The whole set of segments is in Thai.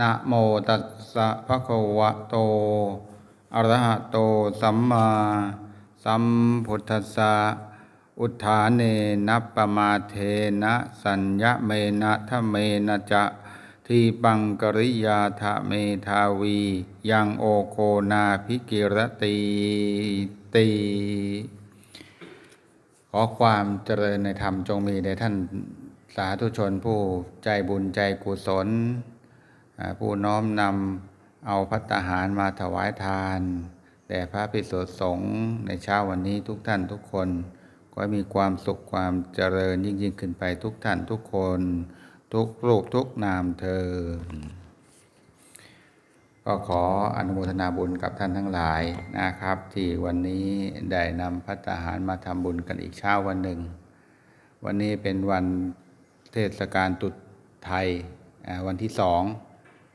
นะโมตัสสะภะคะวะโต อะระหะโต สัมมาสัมพุทธัสสะ อุทธาเนนะปมาเทนะสัญญะเมนะทะเมนะจะทีปังกริยาทะเมทาวี ยังโอโคนาภิกิรติตี ขอความเจริญในธรรมจงมีแด่ท่านสาธุชนผู้ใจบุญใจกุศล ผู้น้อมนำเอาพัตตาหารมาถวายทาน แด่พระภิกษุสงฆ์ในเช้าวันนี้ทุกท่านทุกคนขอให้มีความสุขความเจริญยิ่งยิ่งขึ้นไปทุกท่านทุกคน ทุกรูปทุกนามเธอ ก็ขออนุโมทนาบุญกับท่านทั้งหลายนะครับ ที่วันนี้ได้นำพัตตาหารมาทำบุญกันอีกเช้าวันหนึ่ง วันนี้เป็นวันเทศกาลตรุษไทยวันที่สอง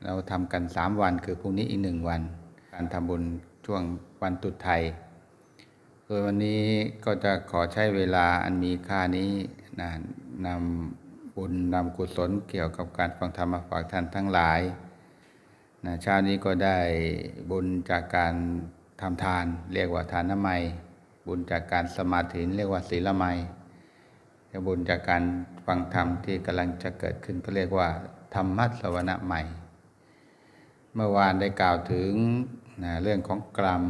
เราทำกันสามวันคือพรุ่งนี้อีกหนึ่งวัน การทำบุญช่วงวันตรุษไทย โดยวันนี้ก็จะขอใช้เวลาอันมีค่านี้นะนำบุญนำกุศลเกี่ยวกับการฟังธรรมมาฝากท่านทั้งหลายนะเช้านี้ก็ได้บุญจากการทำทาน เรียกว่าทานน้ำไมบุญจากการสมาธิเรียกว่าศีลไมยบุญจากการฟังธรรมที่กำลังจะเกิดขึ้นก็เรียกว่า ธรรมัสวนะใหม่ เมื่อวานได้กล่าวถึงนะเรื่องของกรรม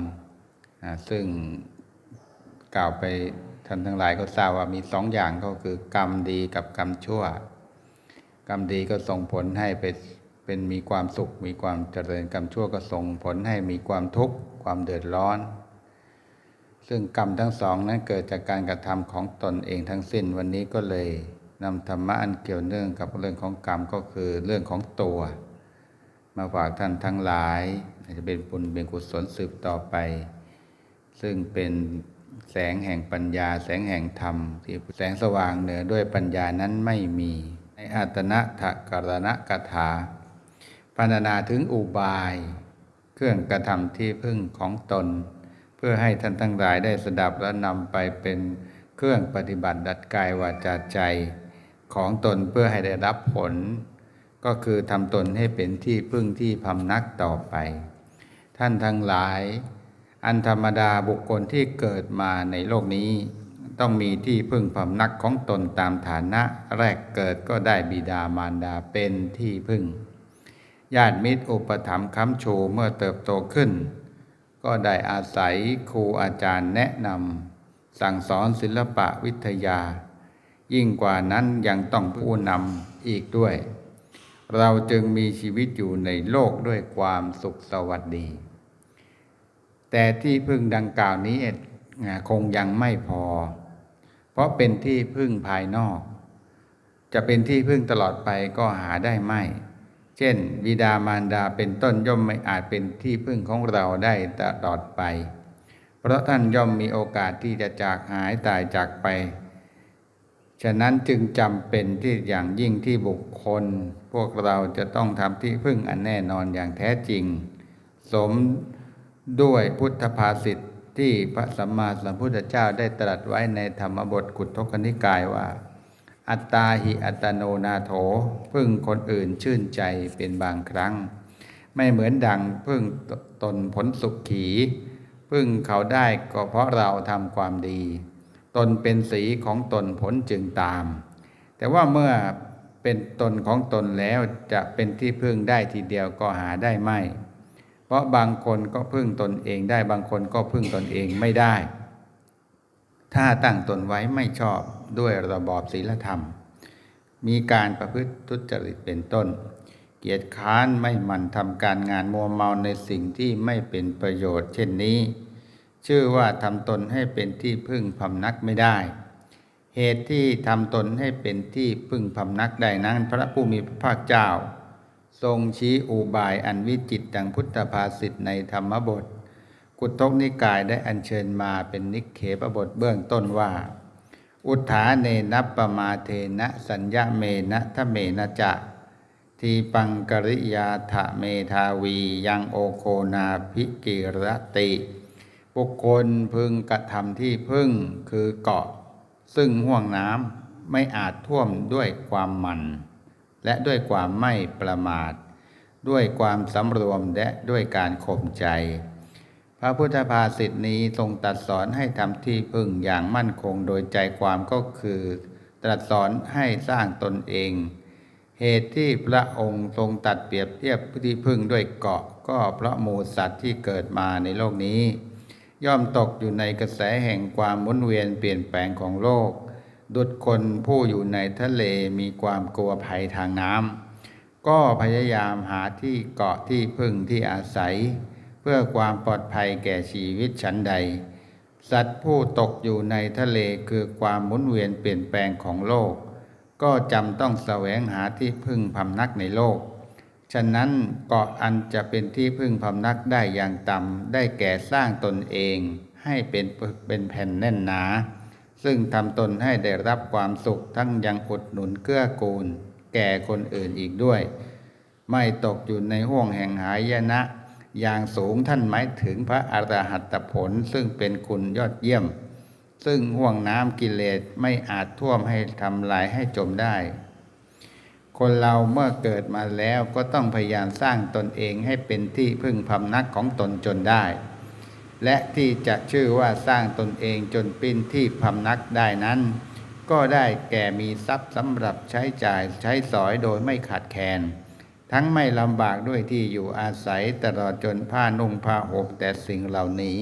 นะซึ่งกล่าวไปท่านทั้งหลายก็ทราบว่ามีสองอย่างก็คือกรรมดีกับกรรมชั่ว กรรมดีก็ส่งผลให้ไปเป็นมีความสุข มีความเจริญกรรมชั่วก็ส่งผลให้มีความทุกข์ความเดือดร้อน ซึ่งกรรมทั้งสองนั้นเกิดจากการกระทำของตนเองทั้งสิ้นวันนี้ก็เลยนำธรรมะอันเกี่ยวเนื่องกับเรื่องของกรรมก็คือเรื่องของตัว มาฝากท่านทั้งหลายจะเป็นบุญเป็นกุศลสืบต่อไป ซึ่งเป็นแสงแห่งปัญญา แสงแห่งธรรม ที่แสงสว่างเหนือด้วยปัญญานั้นไม่มี ในอัตนะทะกรณะกถาพรรณนาถึงอุบาย เครื่องกระทำที่พึ่งของตน เพื่อให้ท่านทั้งหลายได้สดับและนำไปเป็นเครื่องปฏิบัติดัดกายวาจาใจของตนเพื่อให้ได้รับผล ก็คือทำตนให้เป็นที่พึ่งที่พำนักต่อไป ท่านทั้งหลาย อันธรรมดาบุคคลที่เกิดมาในโลกนี้ ต้องมีที่พึ่งพำนักของตนตามฐานะแรกเกิดก็ได้บิดามารดาเป็นที่พึ่ง ญาติมิตรอุปถัมภ์ค้ำชูเมื่อเติบโตขึ้น ก็ได้อาศัยครูอาจารย์แนะนำสั่งสอนศิลปะวิทยา ยิ่งกว่านั้นยังต้องผู้นำอีกด้วย เราจึงมีชีวิตอยู่ในโลกด้วยความสุขสวัสดี แต่ที่พึ่งดังกล่าวนี้คงยังไม่พอ เพราะเป็นที่พึ่งภายนอก จะเป็นที่พึ่งตลอดไปก็หาได้ไม่ เช่น บิดามารดาเป็นต้นย่อมไม่อาจเป็นที่พึ่งของเราได้ตลอดไป เพราะท่านย่อมมีโอกาสที่จะจากหายตายจากไป ฉะนั้นจึงจำเป็นที่อย่างยิ่งที่บุคคล พวกเราจะต้องทำที่พึ่งอันแน่นอนอย่างแท้จริง สมด้วยพุทธภาษิตที่พระสัมมาสัมพุทธเจ้าได้ตรัสไว้ในธรรมบทกุตทกนิกายว่า อัตตาหิอัตโนนาโถ พึ่งคนอื่นชื่นใจเป็นบางครั้ง ไม่เหมือนดังพึ่งตนผลสุขขี พึ่งเขาได้ก็เพราะเราทำความดี ตนเป็นสีของตนผลจึงตาม แต่ว่าเมื่อเป็นตนของตนแล้วจะเป็นที่พึ่งได้ทีเดียวก็หาได้ไม่ เพราะบางคนก็พึ่งตนเองได้บางคนก็พึ่งตนเองไม่ได้ ถ้าตั้งตนไว้ไม่ชอบด้วยระบอบศีลธรรม มีการประพฤติทุจริตเป็นต้น เกียรติค้านไม่หมั่นทำการงานมัวเมาในสิ่งที่ไม่เป็นประโยชน์ เช่นนี้ ชื่อว่าทำตนให้เป็นที่พึ่งพำนักไม่ได้ เหตุที่ทำตนให้เป็นที่พึ่งพำนักได้นั้นพระผู้มีพระภาคเจ้า ทรงชี้อุบายอันวิจิตดังพุทธภาษิตในธรรมบท กุตกนิกายได้อัญเชิญมาเป็นนิเคปบทเบื้องต้นว่า อุทาเนนัปปมาเทนะสัญญาเมนะทะเมนะจะทีปังกริยาทะเมทาวียังโอโคนาภิกิรติ บุคคลพึงกระทำที่พึ่งคือเกาะ ซึ่งห่วงน้ำไม่อาจท่วมด้วยความมัน และด้วยความไม่ประมาท ด้วยความสำรวมและด้วยการข่มใจ พระพุทธภาษิตนี้ทรงตรัสสอนให้ทำที่พึ่งอย่างมั่นคงโดยใจความก็คือ ตรัสสอนให้สร้างตนเอง เหตุที่พระองค์ทรงตัดเปรียบเทียบที่พึ่งด้วยเกาะ ก็เพราะหมูสัตว์ที่เกิดมาในโลกนี้ ย่อมตกอยู่ในกระแสแห่งความหมุนเวียนเปลี่ยนแปลงของโลก ดุจคนผู้อยู่ในทะเลมีความกลัวภัยทางน้ำก็พยายามหาที่เกาะที่พึ่งที่อาศัย เพื่อความปลอดภัยแก่ชีวิตฉันใด สัตว์ผู้ตกอยู่ในทะเลคือความหมุนเวียนเปลี่ยนแปลงของโลก ก็จำต้องแสวงหาที่พึ่งพำนักในโลก ฉะนั้นเกาะอันจะเป็นที่พึ่งพำนักได้อย่างต่ำได้แก่สร้างตนเองให้เป็นเป็นแผ่นแน่นหนา ซึ่งทำตนให้ได้รับความสุขทั้งยังอุดหนุนเกื้อกูล แก่คนอื่นอีกด้วย ไม่ตกอยู่ในห่วงแห่งหายนะ อย่างสูงท่านหมายถึงพระอรหัตผลซึ่งเป็นคุณยอดเยี่ยม ซึ่งห่วงน้ำกิเลสไม่อาจท่วมให้ทำลายให้จมได้ คนเราเมื่อเกิดมาแล้วก็ต้องพยายามสร้างตนเองให้เป็นที่พึ่งพำนักของตนจนได้ และที่จะชื่อว่าสร้างตนเองจนเป็นที่พำนักได้นั้น ก็ได้แก่มีทรัพย์สำหรับใช้จ่ายใช้สอยโดยไม่ขาดแคลนทั้งไม่ลำบากด้วยที่อยู่อาศัยตลอดจนผ้านุ่งผ้าห่มแต่สิ่งเหล่านี้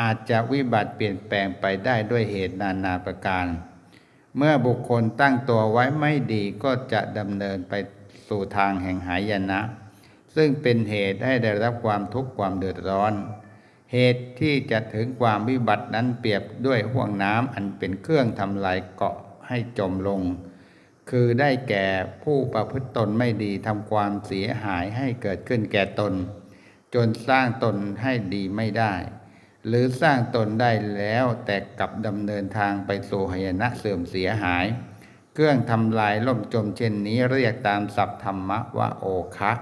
อาจจะวิบัติเปลี่ยนแปลงไปได้ด้วยเหตุนานาประการ เมื่อบุคคลตั้งตัวไว้ไม่ดีก็จะดำเนินไปสู่ทางแห่งหายนะ ซึ่งเป็นเหตุให้ได้รับความทุกข์ความเดือดร้อน เหตุที่จะถึงความวิบัตินั้นเปรียบด้วยห่วงน้ำอันเป็นเครื่องทำลายเกาะให้จมลง คือได้แก่ผู้ประพฤติตนไม่ดีทำความเสียหายให้เกิดขึ้นแก่ตน จนสร้างตนให้ดีไม่ได้ หรือสร้างตนได้แล้วแต่กลับดำเนินทางไปสู่หายนะเสื่อมเสียหาย เครื่องทำลายล่มจมเช่นนี้เรียกตามศัพท์ธรรมะว่าโอคะ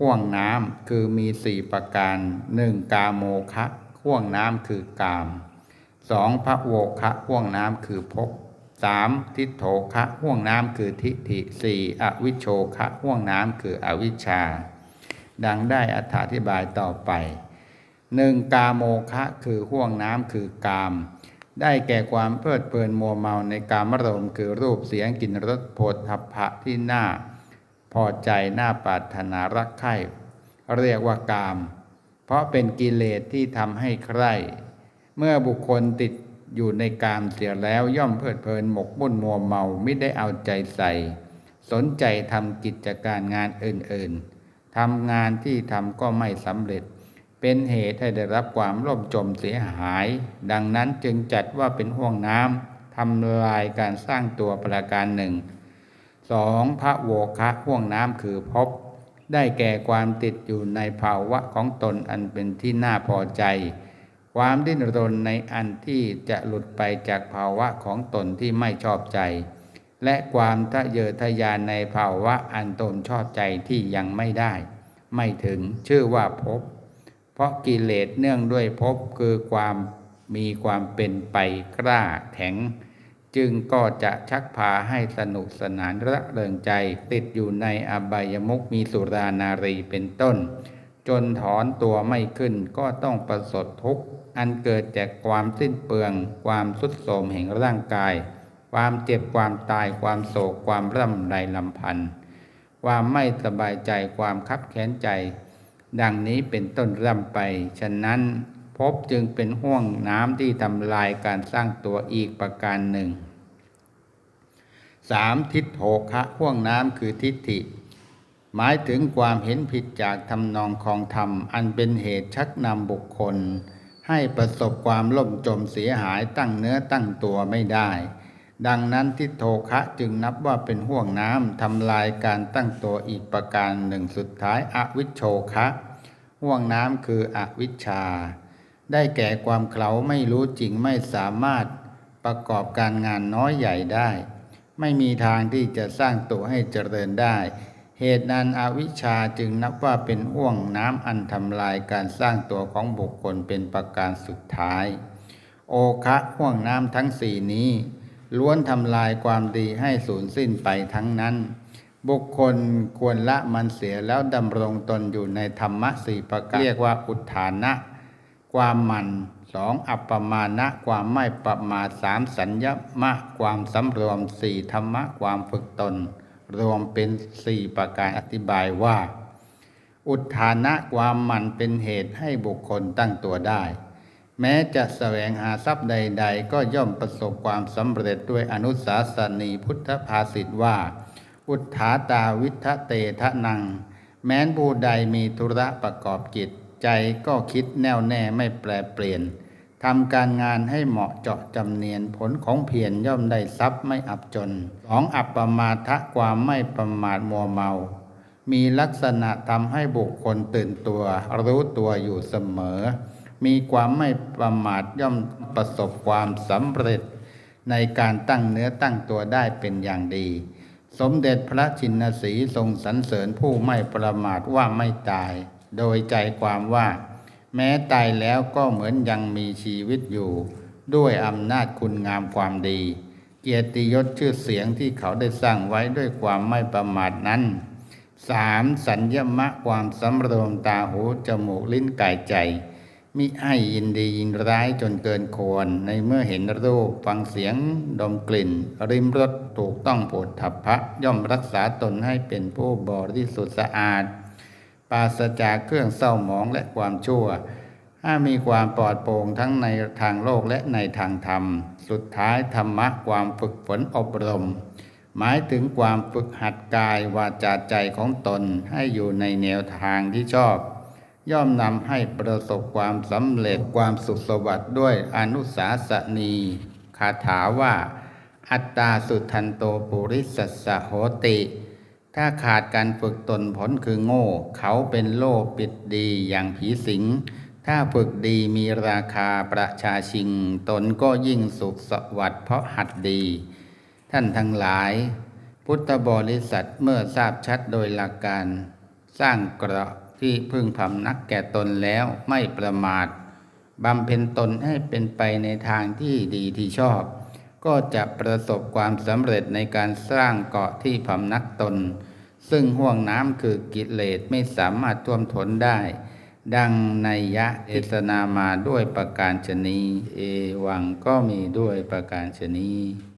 ห่วงน้ำคือมีสี่ประการหนึ่งกาโมคะห่วงน้ำคือกามสองพระโวคะห่วงน้ำคือภพสามทิโถคะห่วงน้ำคือทิฏฐิสี่อวิโชคะห่วงน้ำคืออวิชชา ดังได้อธิบายต่อไป หนึ่งกาโมคะคือห่วงน้ำคือกาม ได้แก่ความเพลิดเพลินมัวเมาในกามรมคือรูปเสียงกลิ่นรสโผฏฐัพพะที่น่า พอใจน่าปรารถนารักใคร่เรียกว่ากาม เพราะเป็นกิเลสที่ทำให้ใคร่ เมื่อบุคคลติดอยู่ในกามเสียแล้วย่อมเพลิดเพลินหมกมุ่นมัวเมาไม่ได้เอาใจใส่ สนใจทำกิจการงานอื่นๆทำงานที่ทำก็ไม่สำเร็จ เป็นเหตุให้ได้รับความร่มจมเสียหาย ดังนั้นจึงจัดว่าเป็นห่วงน้ำทำลายการสร้างตัวประการหนึ่งสองพระโวคะห่วงน้ำคือภพได้แก่ความติดอยู่ในภาวะของตนอันเป็นที่น่าพอใจ ความดิ้นรนในอันที่จะหลุดไปจากภาวะของตนที่ไม่ชอบใจ และความทะเยอทะยานในภาวะอันตนชอบใจที่ยังไม่ได้ ไม่ถึงชื่อว่าภพ เพราะกิเลสเนื่องด้วยภพคือความมีความเป็นไปกล้าแข็ง จึงก็จะชักพาให้สนุกสนานระเริงใจ ติดอยู่ในอบายมุขมีสุรานารีเป็นต้น จนถอนตัวไม่ขึ้นก็ต้องประสบทุกข์ อันเกิดจากความสิ้นเปลือง ความสุดโทรมแห่งร่างกาย ความเจ็บความตายความโศกความร่ำไรลำพันธ์ความไม่สบายใจความคับแค้นใจ ดังนี้เป็นต้นร่ำไป ฉะนั้นภพจึงเป็นห่วงน้ำที่ทำลายการสร้างตัวอีกประการหนึ่งสามทิฏโถคะห่วงน้ำคือทิฏฐิ หมายถึงความเห็นผิดจากทำนองของธรรม อันเป็นเหตุชักนำบุคคล ให้ประสบความล่มจมเสียหายตั้งเนื้อตั้งตัวไม่ได้ ดังนั้นทิโถคะจึงนับว่าเป็นห่วงน้ำทำลายการตั้งตัวอีกประการหนึ่งสุดท้ายอวิชโชคะห่วงน้ำคืออวิชชา ได้แก่ความเขาไม่รู้จริงไม่สามารถประกอบการงานน้อยใหญ่ได้ ไม่มีทางที่จะสร้างตัวให้เจริญได้ เหตุนั้นอวิชชาจึงนับว่าเป็นห่วงน้ำอันทำลายการสร้างตัวของบุคคลเป็นประการสุดท้าย โอคะห่วงน้ำทั้งสี่นี้ ล้วนทำลายความดีให้สูญสิ้นไปทั้งนั้น บุคคลควรละมันเสียแล้วดำรงตนอยู่ในธรรมะสี่ประการเรียกว่าอุทานะ ความมันสองอัปปมานะความไม่ประมาทสามสัญญมะความสำรวมสี่ธรรมะความฝึกตน รวมเป็นสี่ประการอธิบายว่า อุทานะความมันเป็นเหตุให้บุคคลตั้งตัวได้ แม้จะแสวงหาทรัพย์ใด ๆ ก็ย่อมประสบความสำเร็จด้วยอนุสาสนีพุทธภาษิตว่า อุทธาตาวิทะเตทะนัง แม้นผู้ใดมีธุระประกอบกิจ ใจก็คิดแน่วแน่ไม่แปรเปลี่ยนทำการงานให้เหมาะเจาะจำเนียนผลของเพียรย่อมได้ทรัพย์ไม่อับจนสองอัปปมาทะความไม่ประมาทมัวเมา มีลักษณะทำให้บุคคลตื่นตัว รู้ตัวอยู่เสมอ มีความไม่ประมาทย่อมประสบความสำเร็จ ในการตั้งเนื้อตั้งตัวได้เป็นอย่างดี สมเด็จพระชินสีทรงสรรเสริญผู้ไม่ประมาทว่าไม่ตาย โดยใจความว่า แม้ตายแล้วก็เหมือนยังมีชีวิตอยู่ ด้วยอำนาจคุณงามความดี เกียรติยศชื่อเสียงที่เขาได้สร้างไว้ด้วยความไม่ประมาทนั้นสามสัญญมะความสำรวมตาหูจมูกลิ้นกายใจ มิให้ยินดียินร้ายจนเกินควร ในเมื่อเห็นรูปฟังเสียง ดมกลิ่น ริมรสถูกต้องโผฏฐัพพะย่อมรักษาตนให้เป็นผู้บริสุทธิ์สะอาด ปราศจากเครื่องเศร้าหมองและความชั่วถ้ามีความปลอดโปร่งทั้งในทางโลกและในทางธรรม สุดท้ายธรรมะความฝึกฝนอบรม หมายถึงความฝึกหัดกายวาจาใจของตนให้อยู่ในแนวทางที่ชอบ ย่อมนำให้ประสบความสำเร็จความสุขสวัสดิ์ด้วยอนุสาสนีคาถาว่า อัตตาสุทันโตปุริสสะโหติ ถ้าขาดการฝึกตนผลคือโง่ เขาเป็นโลปิดดีอย่างผีสิง ถ้าฝึกดีมีราคาประชาชิง ตนก็ยิ่งสุขสวัสดิ์เพราะหัดดี ท่านทั้งหลาย พุทธบริษัทเมื่อทราบชัดโดยหลักการ สร้างเกราะ ที่พึ่งพำนักแก่ตนแล้วไม่ประมาทบำเพ็ญตนให้เป็นไปในทางที่ดีที่ชอบ ก็จะประสบความสำเร็จในการสร้างเกาะที่พำนักตน ซึ่งห่วงน้ำคือกิเลสไม่สามารถท่วมท้นได้ ดังในยะเทศนามาด้วยประการชนี เอวังก็มีด้วยประการชนี